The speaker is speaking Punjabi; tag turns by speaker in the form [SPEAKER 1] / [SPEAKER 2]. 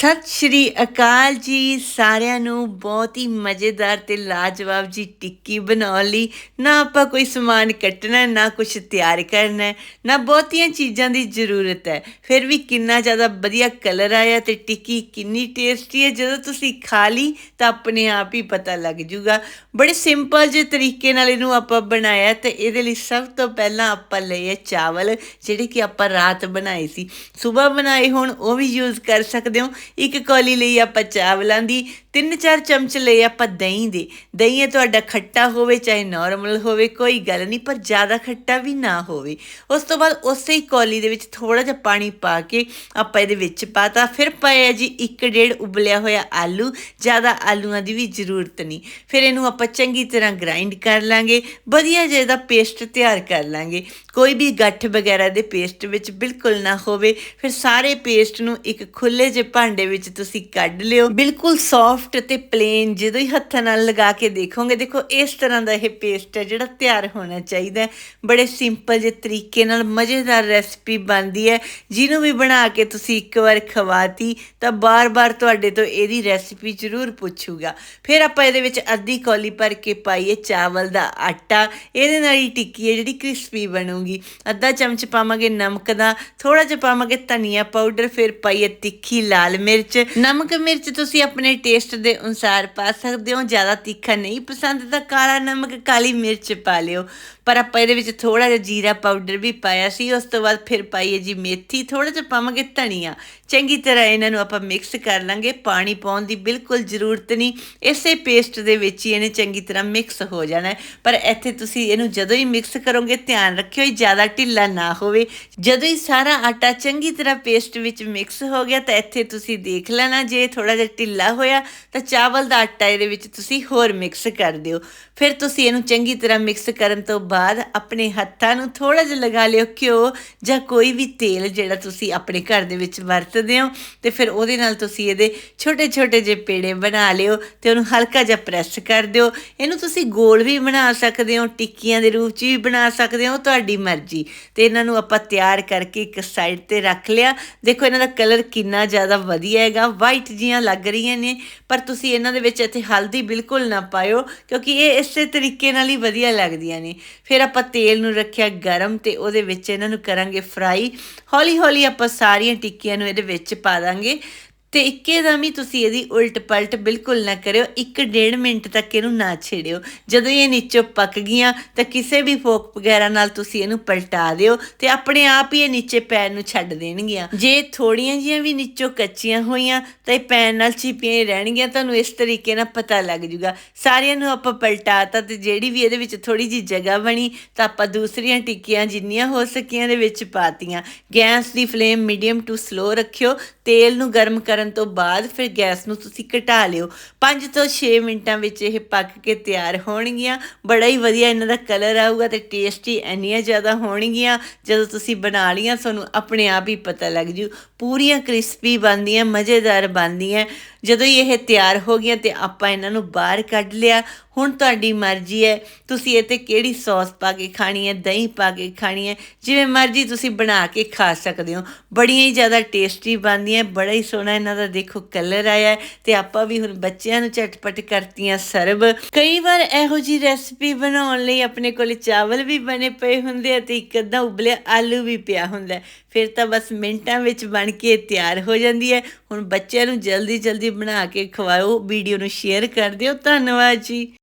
[SPEAKER 1] ਸਤਿ ਸ਼੍ਰੀ ਅਕਾਲ ਜੀ ਸਾਰਿਆਂ ਨੂੰ। ਬਹੁਤ ਹੀ ਮਜ਼ੇਦਾਰ ਤੇ ਲਾਜਵਾਬ ਜੀ ਟਿੱਕੀ ਬਣਾਉਣ ਲਈ। ਨਾ ਆਪਾਂ ਕੋਈ ਸਮਾਨ ਕੱਟਣਾ, ਨਾ ਕੁਝ ਤਿਆਰ ਕਰਨਾ, ਨਾ ਬਹੁਤੀਆਂ ਚੀਜ਼ਾਂ ਦੀ ਜ਼ਰੂਰਤ ਹੈ। ਫਿਰ ਵੀ ਕਿੰਨਾ ਜ਼ਿਆਦਾ ਵਧੀਆ ਕਲਰ ਆਇਆ ਤੇ ਟਿੱਕੀ ਕਿੰਨੀ ਟੇਸਟੀ ਹੈ। ਜਦੋਂ ਤੁਸੀਂ ਖਾ ਲਈ ਤਾਂ ਆਪਣੇ ਆਪ ਹੀ ਪਤਾ ਲੱਗ ਜੂਗਾ। ਬੜੇ ਸਿੰਪਲ ਜਿਹੇ ਤਰੀਕੇ ਨਾਲ ਇਹਨੂੰ ਆਪਾਂ ਬਣਾਇਆ ਤੇ ਇਹਦੇ ਲਈ ਸਭ ਤੋਂ ਪਹਿਲਾਂ ਆਪਾਂ ਲਏ ਚਾਵਲ, ਜਿਹੜੇ ਕਿ ਆਪਾਂ ਰਾਤ ਬਣਾਏ ਸੀ। ਸਵੇਰ ਬਣਾਏ ਹੋਣ, ਉਹ ਵੀ ਯੂਜ਼ ਕਰ ਸਕਦੇ ਹੋ। ਇੱਕ ਕੌਲੀ ਲਈ ਆਪਾਂ ਚਾਵਲਾਂ ਦੀ, ਤਿੰਨ ਚਾਰ ਚਮਚ ਲਈ ਆਪਾਂ ਦਹੀਂ ਦੇ। ਦਹੀਂ ਇਹ ਤੁਹਾਡਾ ਖੱਟਾ ਹੋਵੇ, ਚਾਹੇ ਨਾਰਮਲ ਹੋਵੇ, ਕੋਈ ਗੱਲ ਨਹੀਂ, ਪਰ ਜ਼ਿਆਦਾ ਖੱਟਾ ਵੀ ਨਾ ਹੋਵੇ। ਉਸ ਤੋਂ ਬਾਅਦ ਉਸੇ ਹੀ ਕੌਲੀ ਦੇ ਵਿੱਚ ਥੋੜਾ ਜਿਹਾ ਪਾਣੀ ਪਾ ਕੇ ਆਪਾਂ ਇਹਦੇ ਵਿੱਚ ਪਾਤਾ। ਫਿਰ ਪਾਇਆ ਜੀ ਇੱਕ ਡੇਢ ਉਬਲਿਆ ਹੋਇਆ ਆਲੂ। ਜ਼ਿਆਦਾ ਆਲੂਆਂ ਦੀ ਵੀ ਜ਼ਰੂਰਤ ਨਹੀਂ। ਫਿਰ ਇਹਨੂੰ ਆਪਾਂ ਚੰਗੀ ਤਰ੍ਹਾਂ ਗ੍ਰਾਈਂਡ ਕਰ ਲਾਂਗੇ। ਵਧੀਆ ਜਿਹਾ ਇਹਦਾ ਪੇਸਟ ਤਿਆਰ ਕਰ ਲਾਂਗੇ। ਕੋਈ ਵੀ ਗੱਠ ਵਗੈਰਾ ਦੇ ਪੇਸਟ ਵਿੱਚ ਬਿਲਕੁਲ ਨਾ ਹੋਵੇ। ਫਿਰ ਸਾਰੇ ਪੇਸਟ ਨੂੰ ਇੱਕ ਖੁੱਲੇ ਜਿਹੇ ਭਾਂਡੇ ਵਿੱਚ ਤੁਸੀਂ ਕੱਢ ਲਿਓ। ਬਿਲਕੁਲ ਸੌਫਟ ਤੇ ਪਲੇਨ ਜਦੋਂ ਹੀ ਹੱਥਾਂ ਨਾਲ ਲਗਾ ਕੇ ਦੇਖੋਗੇ। ਦੇਖੋ, ਇਸ ਤਰ੍ਹਾਂ ਦਾ ਇਹ ਪੇਸਟ ਹੈ ਜਿਹੜਾ ਤਿਆਰ ਹੋਣਾ ਚਾਹੀਦਾ ਬੜੇ ਸਿੰਪਲ ਜਿਹੇ ਤਰੀਕੇ ਨਾਲ ਮਜ਼ੇਦਾਰ ਰੈਸਪੀ ਬਣਦੀ ਹੈ। ਜਿਹਨੂੰ ਵੀ ਬਣਾ ਕੇ ਤੁਸੀਂ ਇੱਕ ਵਾਰ ਖਵਾਤੀ, ਤਾਂ ਬਾਰ-ਬਾਰ ਤੁਹਾਡੇ ਤੋਂ ਇਹਦੀ ਰੈਸਪੀ ਜ਼ਰੂਰ ਪੁੱਛੂਗਾ। ਫਿਰ ਆਪਾਂ ਇਹਦੇ ਵਿੱਚ ਅੱਧੀ ਕੌਲੀ ਭਰ ਕੇ ਪਾਈਏ ਚਾਵਲ ਦਾ ਆਟਾ। ਇਹਦੇ ਨਾਲ ਹੀ ਟਿੱਕੀ ਹੈ ਜਿਹੜੀ ਕ੍ਰਿਸਪੀ ਬਣੂਗੀ। ਅੱਧਾ ਚਮਚ ਪਾਵਾਂਗੇ ਨਮਕ ਦਾ ਥੋੜਾ ਜਿਹਾ ਪਾਵਾਂਗੇ ਧਨੀਆ ਪਾਊਡਰ ਫਿਰ ਪਾਈਏ ਤਿੱਖੀ ਲਾਲ ਮਿਰਚ ਮਿਰਚ। ਨਮਕ ਮਿਰਚ ਤੁਸੀਂ ਆਪਣੇ ਟੇਸਟ ਦੇ ਅਨੁਸਾਰ ਪਾ ਸਕਦੇ ਹੋ, ਜ਼ਿਆਦਾ ਤਿੱਖਾ ਨਹੀਂ ਪਸੰਦ ਤਾਂ ਕਾਲਾ ਨਮਕ, ਕਾਲੀ ਮਿਰਚ ਪਾ ਲਿਓ। ਪਰ ਆਪਾਂ ਇਹਦੇ ਵਿੱਚ ਥੋੜਾ ਜਿਹਾ ਜੀਰਾ ਪਾਊਡਰ ਵੀ ਪਾਇਆ ਸੀ, ਉਸ ਤੋਂ ਬਾਅਦ ਫਿਰ ਪਾਈਏ ਜੀ ਮੇਥੀ ਥੋੜਾ ਜਿਹਾ ਪਾਵਾਂਗੇ ਧਨੀਆ। ਚੰਗੀ ਤਰ੍ਹਾਂ ਇਹਨਾਂ ਨੂੰ ਆਪਾਂ ਮਿਕਸ ਕਰ ਲਾਂਗੇ, ਪਾਣੀ ਪਾਉਣ ਦੀ ਬਿਲਕੁਲ ਜ਼ਰੂਰਤ ਨਹੀਂ। ਇਸੇ ਪੇਸਟ ਦੇ ਵਿੱਚ ਹੀ ਇਹਨੇ ਚੰਗੀ ਤਰ੍ਹਾਂ ਮਿਕਸ ਹੋ ਜਾਣਾ ਪਰ ਇੱਥੇ ਤੁਸੀਂ ਇਹਨੂੰ ਜਦੋਂ ਹੀ ਮਿਕਸ ਕਰੋਗੇ, ਧਿਆਨ ਰੱਖਿਓ, ਇਹ ਜ਼ਿਆਦਾ ਢਿੱਲਾ ਨਾ ਹੋਵੇ। ਜਦੋਂ ਹੀ ਸਾਰਾ ਆਟਾ ਚੰਗੀ ਤਰ੍ਹਾਂ ਪੇਸਟ ਵਿੱਚ ਮਿਕਸ ਹੋ ਗਿਆ, ਤਾਂ ਇੱਥੇ ਤੁਸੀਂ ਦੇਖ ਲੈਣਾ, ਜੇ ਥੋੜਾ ਜਿਹਾ ਢਿੱਲਾ ਹੋਇਆ, ਤਾਂ ਚਾਵਲ ਦਾ ਆਟਾ ਇਹਦੇ ਵਿੱਚ ਤੁਸੀਂ ਹੋਰ ਮਿਕਸ ਕਰ ਦਿਓ। ਫਿਰ ਤੁਸੀਂ ਇਹਨੂੰ ਚੰਗੀ ਤਰ੍ਹਾਂ ਮਿਕਸ ਕਰਨ ਤੋਂ ਬਾਅਦ ਬਾਅਦ ਆਪਣੇ ਹੱਥਾਂ ਨੂੰ ਥੋੜਾ ਜਿਹਾ ਲਗਾ ਲਿਓ ਘਿਓ ਜਾਂ ਕੋਈ ਵੀ ਤੇਲ ਜਿਹੜਾ ਤੁਸੀਂ ਆਪਣੇ ਘਰ ਦੇ ਵਿੱਚ ਵਰਤਦੇ ਹੋ ਤੇ ਫਿਰ ਉਹਦੇ ਨਾਲ ਤੁਸੀਂ ਇਹਦੇ ਛੋਟੇ ਛੋਟੇ ਜਿਹੇ ਪੇੜੇ ਬਣਾ ਲਿਓ ਤੇ ਉਹਨੂੰ ਹਲਕਾ ਜਿਹਾ ਪ੍ਰੈਸ ਕਰ ਦਿਓ। ਇਹਨੂੰ ਤੁਸੀਂ ਗੋਲ ਵੀ ਬਣਾ ਸਕਦੇ ਹੋ, ਟਿੱਕੀਆਂ ਦੇ ਰੂਪ 'ਚ ਵੀ ਬਣਾ ਸਕਦੇ ਹੋ ਤੁਹਾਡੀ ਮਰਜ਼ੀ। ਤੇ ਇਹਨਾਂ ਨੂੰ ਆਪਾਂ ਤਿਆਰ ਕਰਕੇ ਇੱਕ ਸਾਈਡ ਤੇ ਰੱਖ ਲਿਆ। ਦੇਖੋ ਇਹਨਾਂ ਦਾ ਕਲਰ ਕਿੰਨਾ ਜ਼ਿਆਦਾ ਵਧੀਆ ਹੈਗਾ, ਵਾਈਟ ਜੀਆਂ ਲੱਗ ਰਹੀਆਂ ਨੇ, ਪਰ ਤੁਸੀਂ ਇਹਨਾਂ ਦੇ ਵਿੱਚ ਇੱਥੇ ਹਲਦੀ ਬਿਲਕੁਲ ਨਾ ਪਾਇਓ, ਕਿਉਂਕਿ ਇਹ ਇਸੇ ਤਰੀਕੇ ਨਾਲ ਹੀ ਵਧੀਆ ਲੱਗਦੀਆਂ ਨੇ। ਫਿਰ ਆਪਾਂ ਤੇਲ ਨੂੰ ਰੱਖਿਆ ਗਰਮ ਤੇ ਉਹਦੇ ਵਿੱਚ ਇਹਨਾਂ ਨੂੰ ਕਰਾਂਗੇ ਫਰਾਈ ਹੌਲੀ ਹੌਲੀ ਆਪਾਂ ਸਾਰੀਆਂ ਟਿੱਕੀਆਂ ਨੂੰ ਇਹਦੇ ਵਿੱਚ ਪਾ ਦਾਂਗੇ। ਤੇ ਇੱਕੇ ਦਮ ਹੀ ਤੁਸੀਂ ਇਹਦੀ ਉਲਟ ਪਲਟ ਬਿਲਕੁਲ ਨਾ ਕਰਿਓ 1.5 ਮਿੰਟ ਤੱਕ ਇਹਨੂੰ ਨਾ ਛੇੜਿਓ। ਜਦੋਂ ਇਹ ਨੀਚੋਂ ਪੱਕ ਗਈਆਂ, ਤਾਂ ਕਿਸੇ ਵੀ ਫੋਕ ਵਗੈਰਾ ਨਾਲ ਤੁਸੀਂ ਇਹਨੂੰ ਪਲਟਾ ਦਿਓ ਤੇ ਆਪਣੇ ਆਪ ਹੀ ਇਹ ਨੀਚੇ ਪੈਨ ਨੂੰ ਛੱਡ ਦੇਣਗੀਆਂ। ਜੇ ਥੋੜੀਆਂ ਜੀਆਂ ਵੀ ਨੀਚੋਂ ਕੱਚੀਆਂ ਹੋਈਆਂ, ਤਾਂ ਇਹ ਪੈਨ ਨਾਲ ਚਿਪੀਆਂ ਹੀ ਰਹਿਣਗੀਆਂ, ਤੁਹਾਨੂੰ ਇਸ ਤਰੀਕੇ ਨਾਲ ਪਤਾ ਲੱਗ ਜੂਗਾ। ਸਾਰਿਆਂ ਨੂੰ ਆਪਾਂ ਪਲਟਾਤਾ ਤੇ ਜਿਹੜੀ ਵੀ ਇਹਦੇ ਵਿੱਚ ਥੋੜੀ ਜੀ ਜਗ੍ਹਾ ਬਣੀ, ਤਾਂ ਆਪਾਂ ਦੂਸਰੀਆਂ ਟਿੱਕੀਆਂ ਜਿੰਨੀਆਂ ਹੋ ਸਕੀਆਂ ਦੇ ਵਿੱਚ ਪਾਤੀਆਂ। ਗੈਸ ਦੀ ਫਲੇਮ ਮੀਡੀਅਮ ਟੂ ਸਲੋ ਰੱਖਿਓ, ਤੇਲ ਨੂੰ ਗਰਮ ਕਰ ਕਰਨ ਤੋਂ ਬਾਅਦ ਫਿਰ ਗੈਸ ਨੂੰ ਤੁਸੀਂ ਘਟਾ ਲਿਓ। 5 ਤੋਂ 6 ਮਿੰਟਾਂ ਵਿੱਚ ਇਹ ਪੱਕ ਕੇ ਤਿਆਰ ਹੋਣਗੀਆਂ। ਬੜਾ ਹੀ ਵਧੀਆ ਇਹਨਾਂ ਦਾ ਕਲਰ ਆਊਗਾ ਤੇ ਟੇਸਟੀ ਇੰਨੀਆਂ ਜ਼ਿਆਦਾ ਹੋਣਗੀਆਂ। ਜਦੋਂ ਤੁਸੀਂ ਬਣਾ ਲੀਆਂ ਤੁਹਾਨੂੰ ਆਪਣੇ ਆਪ ਹੀ ਪਤਾ ਲੱਗ ਜੂ। ਪੂਰੀਆਂ ਕ੍ਰਿਸਪੀ ਬਣਦੀਆਂ, ਮਜ਼ੇਦਾਰ ਬਣਦੀਆਂ। ਜਦੋਂ ਹੀ ਇਹ ਤਿਆਰ ਹੋ ਗਈਆਂ ਤੇ ਆਪਾਂ ਇਹਨਾਂ ਨੂੰ ਬਾਹਰ ਕੱਢ ਲਿਆ। ਹੁਣ ਤੁਹਾਡੀ ਮਰਜ਼ੀ ਹੈ। ਤੁਸੀਂ ਇਹ ਤੇ ਕਿਹੜੀ ਸੌਸ ਪਾ ਕੇ ਖਾਣੀ ਹੈ, ਦਹੀਂ ਪਾ ਕੇ ਖਾਣੀ ਹੈ। ਜਿਵੇਂ ਮਰਜ਼ੀ ਤੁਸੀਂ ਬਣਾ ਕੇ ਖਾ ਸਕਦੇ ਹੋ। ਬੜੀਆਂ ਹੀ ਜ਼ਿਆਦਾ ਟੇਸਟੀ ਬਣਦੀਆਂ, ਬੜਾ ਹੀ ਸੋਹਣਾ ਇਹਨਾਂ ਦਾ ਦੇਖੋ ਕਲਰ ਆਇਆ ਹੈ ਤੇ ਆਪਾਂ ਵੀ ਹੁਣ ਬੱਚਿਆਂ ਨੂੰ ਚਟਪਟ ਕਰਤੀਆਂ ਸਰਬ ਕਈ ਵਾਰ ਇਹੋ ਜੀ ਰੈਸਪੀ ਬਣਾਉਣ ਲਈ ਆਪਣੇ ਕੋਲ ਚਾਵਲ ਵੀ ਬਣੇ ਪਏ ਹੁੰਦੇ ਅਤੇ ਇੱਕ ਅੱਧਾ ਉਬਲਿਆ ਆਲੂ ਵੀ ਪਿਆ ਹੁੰਦਾ ਫਿਰ ਤਾਂ ਬਸ ਮਿੰਟਾਂ ਵਿੱਚ ਬਣ ਕੇ ਤਿਆਰ ਹੋ ਜਾਂਦੀ ਹੈ। ਹੁਣ ਬੱਚਿਆਂ ਨੂੰ ਜਲਦੀ ਜਲਦੀ ਬਣਾ ਕੇ ਖਵਾਓ, ਵੀਡੀਓ ਨੂੰ ਸ਼ੇਅਰ ਕਰ ਦਿਓ। ਧੰਨਵਾਦ ਜੀ।